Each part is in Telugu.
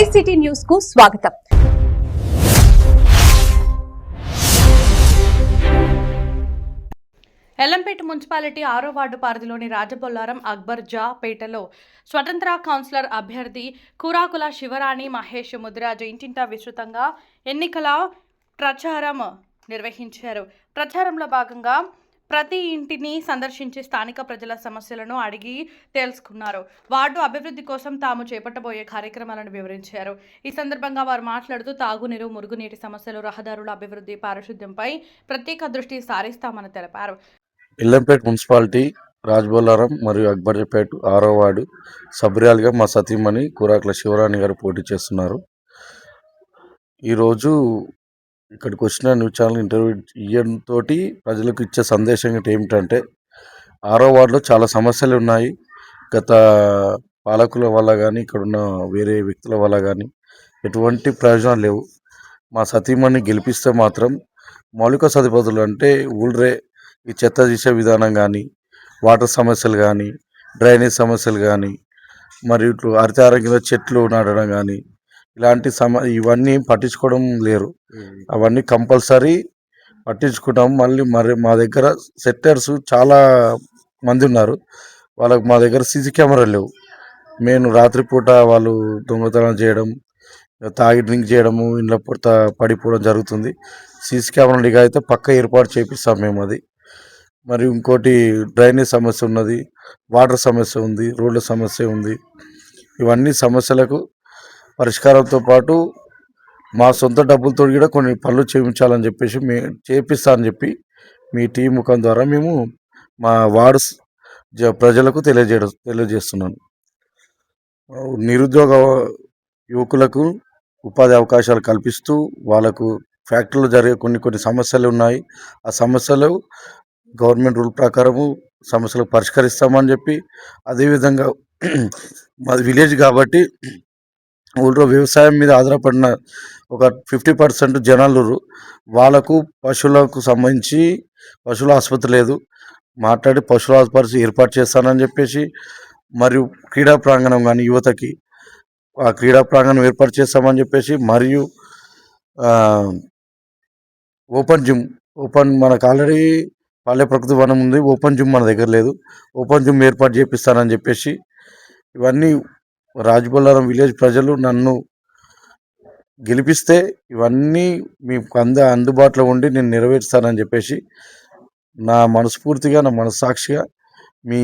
ఐసిటీ న్యూస్కు స్వాగతం. ఎల్లంపేట మున్సిపాలిటీ ఆరో వార్డు పరిధిలోని రాజబొల్లారం అక్బర్ జా పేటలో స్వతంత్ర కౌన్సిలర్ అభ్యర్థి కురాకుల శివరాణి మహేష్ ముదిరాజు ఇంటింటా విస్తృతంగా ఎన్నికల ప్రచారం నిర్వహించారు. ప్రచారంలో భాగంగా ప్రతి ఇంటిని సందర్శించి స్థానిక ప్రజల సమస్యలను అడిగి తెలుసుకున్నారు. వార్డు అభివృద్ధి కోసం తాము చేపట్టబోయే కార్యక్రమాలను వివరించారు. ఈ సందర్భంగా వారు మాట్లాడుతూ తాగునీరు మురుగునీటి సమస్యలు రహదారుల అభివృద్ధి పారిశుద్ధ్యంపై ప్రత్యేక దృష్టి సారిస్తామని తెలిపారు. ఇల్లంపేట్ మున్సిపాలిటీ రాజబోలారం మరియు అక్బర్పేట ఆరో వార్డు సబ్రియాలుగా మా సతీమణి కూరాకుల శివరాణి గారు పోటీ చేస్తున్నారు. ఈరోజు ఇక్కడికి వచ్చిన న్యూస్ ఛానల్ ఇంటర్వ్యూ ఇవ్వడంతో ప్రజలకు ఇచ్చే సందేశం ఏంటి ఏమిటంటే ఆరో వార్డులో చాలా సమస్యలు ఉన్నాయి. గత పాలకుల వల్ల కానీ ఇక్కడ ఉన్న వేరే వ్యక్తుల వల్ల కానీ ఎటువంటి ప్రయోజనాలు లేవు. మా సతీమణి గెలిపిస్తే మాత్రం మౌలిక సదుపాయాలు అంటే ఊళ్ళే ఈ చెత్త తీసే విధానం కానీ వాటర్ సమస్యలు కానీ డ్రైనేజ్ సమస్యలు కానీ మరియు ఇట్లు హరిత ఆరోగ్యంలో చెట్లు నాటడం కానీ ఇలాంటి సమ ఇవన్నీ పట్టించుకోవడం లేరు. అవన్నీ కంపల్సరీ పట్టించుకుంటాం. మళ్ళీ మరి మా దగ్గర సెట్టర్స్ చాలా మంది ఉన్నారు. వాళ్ళకి మా దగ్గర సీసీ కెమెరాలు లేవు. మేము రాత్రిపూట వాళ్ళు దొంగతనం చేయడం తాగి డ్రింక్ చేయడము ఇంట్లో పూట పడిపోవడం జరుగుతుంది. సీసీ కెమెరా నిఘా అయితే పక్క ఏర్పాటు చేపిస్తాం మేము అది. మరి ఇంకోటి డ్రైనేజ్ సమస్య ఉన్నది వాటర్ సమస్య ఉంది రోడ్ల సమస్య ఉంది. ఇవన్నీ సమస్యలకు పరిష్కారంతో పాటు మా సొంత డబ్బులతో కూడా కొన్ని పనులు చేయించాలని చెప్పేసి మీ చేపిస్తా అని చెప్పి మీ టీం ముఖం ద్వారా మేము మా వార్డ్స్ ప్రజలకు తెలియజేయ తెలియజేస్తున్నాను. నిరుద్యోగ యువకులకు ఉపాధి అవకాశాలు కల్పిస్తూ వాళ్ళకు ఫ్యాక్టరీలో జరిగే కొన్ని కొన్ని సమస్యలు ఉన్నాయి. ఆ సమస్యలు గవర్నమెంట్ రూల్ ప్రకారము సమస్యలు పరిష్కరిస్తామని చెప్పి అదేవిధంగా మాది విలేజ్ కాబట్టి ఊళ్ళో వ్యవసాయం మీద ఆధారపడిన ఒక ఫిఫ్టీ పర్సెంట్ జనాలు వాళ్ళకు పశువులకు సంబంధించి పశువుల ఆసుపత్రి లేదు. మాట్లాడి పశువుల ఆసుపత్రి ఏర్పాటు చేస్తానని చెప్పేసి మరియు క్రీడా ప్రాంగణం కానీ యువతకి ఆ క్రీడా ప్రాంగణం ఏర్పాటు చేస్తామని చెప్పేసి మరియు ఓపెన్ జిమ్ ఓపెన్ మనకు ఆల్రెడీ పల్లె ప్రకృతి వనం ఉంది. ఓపెన్ జిమ్ మన దగ్గర లేదు. ఓపెన్ జిమ్ ఏర్పాటు చేపిస్తానని చెప్పేసి ఇవన్నీ రాజబొల్లారం విలేజ్ ప్రజలు నన్ను గెలిపిస్తే ఇవన్నీ మీకు అంద అందుబాటులో ఉండి నేను నెరవేరుస్తానని చెప్పేసి నా మనస్ఫూర్తిగా నా మనస్సాక్షిగా మీ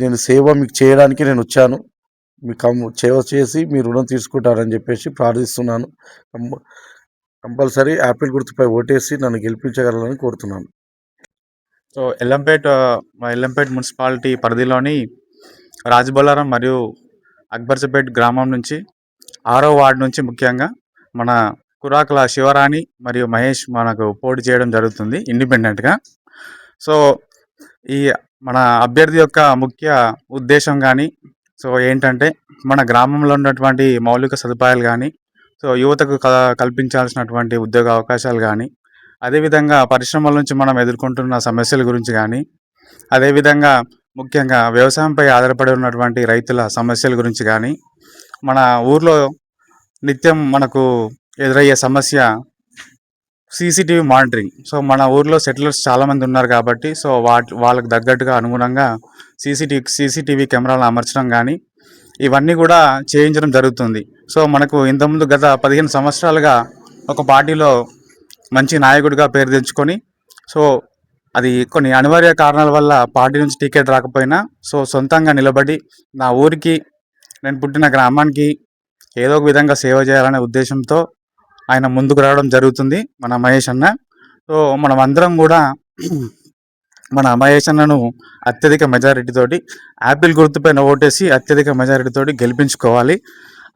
నేను సేవ మీకు చేయడానికి నేను వచ్చాను. మీ కం సేవ చేసి మీ రుణం తీసుకుంటారని చెప్పేసి ప్రార్థిస్తున్నాను. కంపల్సరీ యాపిల్ గుర్తుపై ఓటేసి నన్ను గెలిపించగలరని కోరుతున్నాను. సో ఎల్లంపేట్ మా ఎల్లంపేట్ మున్సిపాలిటీ పరిధిలోని రాజబొల్లారం మరియు అక్బర్సపేట్ గ్రామం నుంచి ఆరో వార్డు నుంచి ముఖ్యంగా మన కురాకుల శివరాణి మరియు మహేష్ మనకు పోటీ చేయడం జరుగుతుంది ఇండిపెండెంట్గా. సో ఈ మన అభ్యర్థి యొక్క ముఖ్య ఉద్దేశం కానీ సో ఏంటంటే మన గ్రామంలో ఉన్నటువంటి మౌలిక సదుపాయాలు కానీ సో యువతకు కల్పించాల్సినటువంటి ఉద్యోగ అవకాశాలు కానీ అదేవిధంగా పరిశ్రమల నుంచి మనం ఎదుర్కొంటున్న సమస్యల గురించి కానీ అదేవిధంగా ముఖ్యంగా వ్యవసాయంపై ఆధారపడి ఉన్నటువంటి రైతుల సమస్యల గురించి కానీ మన ఊర్లో నిత్యం మనకు ఎదురయ్యే సమస్య సీసీటీవీ మానిటరింగ్. సో మన ఊర్లో సెటిలర్స్ చాలామంది ఉన్నారు కాబట్టి సో వాటి వాళ్ళకు తగ్గట్టుగా అనుగుణంగా సీసీటీవీ సీసీటీవీ కెమెరాలను అమర్చడం కానీ ఇవన్నీ కూడా చేయించడం జరుగుతుంది. సో మనకు ఇంతకుముందు గత పదిహేను సంవత్సరాలుగా ఒక పార్టీలో మంచి నాయకుడిగా పేరు తెచ్చుకొని సో అది కొన్ని అనివార్య కారణాల వల్ల పార్టీ నుంచి టికెట్ రాకపోయినా సో సొంతంగా నిలబడి నా ఊరికి నేను పుట్టిన గ్రామానికి ఏదో ఒక విధంగా సేవ చేయాలనే ఉద్దేశంతో ఆయన ముందుకు రావడం జరుగుతుంది మన మహేష్ అన్న. సో మనం అందరం కూడా మన మహేష్ అన్నను అత్యధిక మెజారిటీతోటి యాపిల్ గుర్తుపైన ఓటేసి అత్యధిక మెజారిటీతోటి గెలిపించుకోవాలి.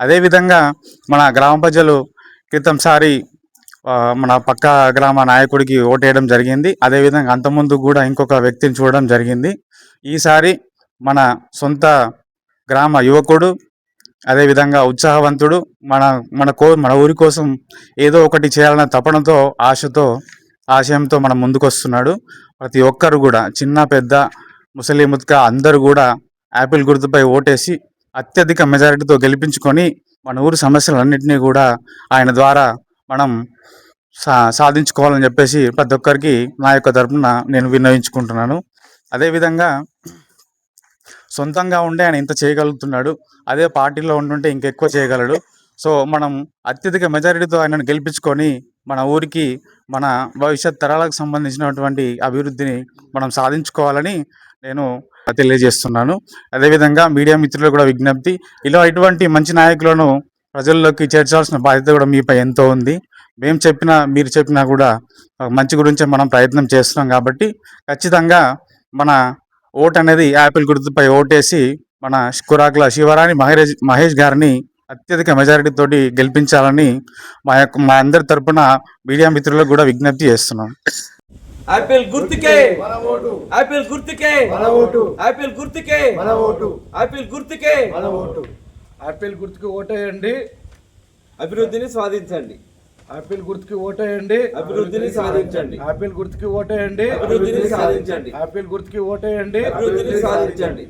అదేవిధంగా మన గ్రామ ప్రజలు క్రితంసారి మన పక్క గ్రామ నాయకుడికి ఓటేయడం జరిగింది. అదేవిధంగా అంతకుముందు కూడా ఇంకొక వ్యక్తిని చూడడం జరిగింది. ఈసారి మన సొంత గ్రామ యువకుడు అదేవిధంగా ఉత్సాహవంతుడు మన మన కో మన ఊరి కోసం ఏదో ఒకటి చేయాలన్న తపనతో ఆశతో ఆశయంతో మనం ముందుకొస్తున్నాడు. ప్రతి ఒక్కరు కూడా చిన్న పెద్ద ముసలి ముత్క అందరూ కూడా యాపిల్ గుర్తుపై ఓటేసి అత్యధిక మెజారిటీతో గెలిపించుకొని మన ఊరి సమస్యలన్నింటినీ కూడా ఆయన ద్వారా మనం సా సాధించుకోవాలని చెప్పేసి ప్రతి ఒక్కరికి నా యొక్క తరపున నేను విన్నవించుకుంటున్నాను. అదేవిధంగా సొంతంగా ఉండే ఆయన ఇంత చేయగలుగుతున్నాడు. అదే పార్టీలో ఉంటుంటే ఇంకెక్కువ చేయగలడు. సో మనం అత్యధిక మెజారిటీతో ఆయనను గెలిపించుకొని మన ఊరికి మన భవిష్యత్ తరాలకు సంబంధించినటువంటి అభివృద్ధిని మనం సాధించుకోవాలని నేను తెలియజేస్తున్నాను. అదేవిధంగా మీడియా మిత్రులు కూడా విజ్ఞప్తి. ఇలా ఇటువంటి మంచి నాయకులను ప్రజల్లోకి చేర్చాల్సిన బాధ్యత కూడా మీపై ఎంతో ఉంది. మేము చెప్పినా మీరు చెప్పినా కూడా మంచి గురించే మనం ప్రయత్నం చేస్తున్నాం కాబట్టి ఖచ్చితంగా మన ఓట్ అనేది యాపిల్ గుర్తుపై ఓటేసి మన కురాకుల శివరాణి మహేష్ మహేష్ గారిని అత్యధిక మెజారిటీ తోటి గెలిపించాలని మా యొక్క మా అందరి తరపున మీడియా మిత్రులకు కూడా విజ్ఞప్తి చేస్తున్నాం. ఆపిల్ గుర్తుకే! ఆపిల్ గుర్తుకే! ఆపిల్ గుర్తుకే! ఆపిల్ గుర్తుకే! ఆపిల్ గుర్తుకి ఓటేయండి. అభివృద్ధిని సాధించండి. ఆపిల్ గుర్తుకి ఓటేయండి. అభివృద్ధిని సాధించండి. ఆపిల్ గుర్తుకి ఓటేయండి. అభివృద్ధిని సాధించండి. ఆపిల్ గుర్తుకి ఓటేయండి. అభివృద్ధిని సాధించండి.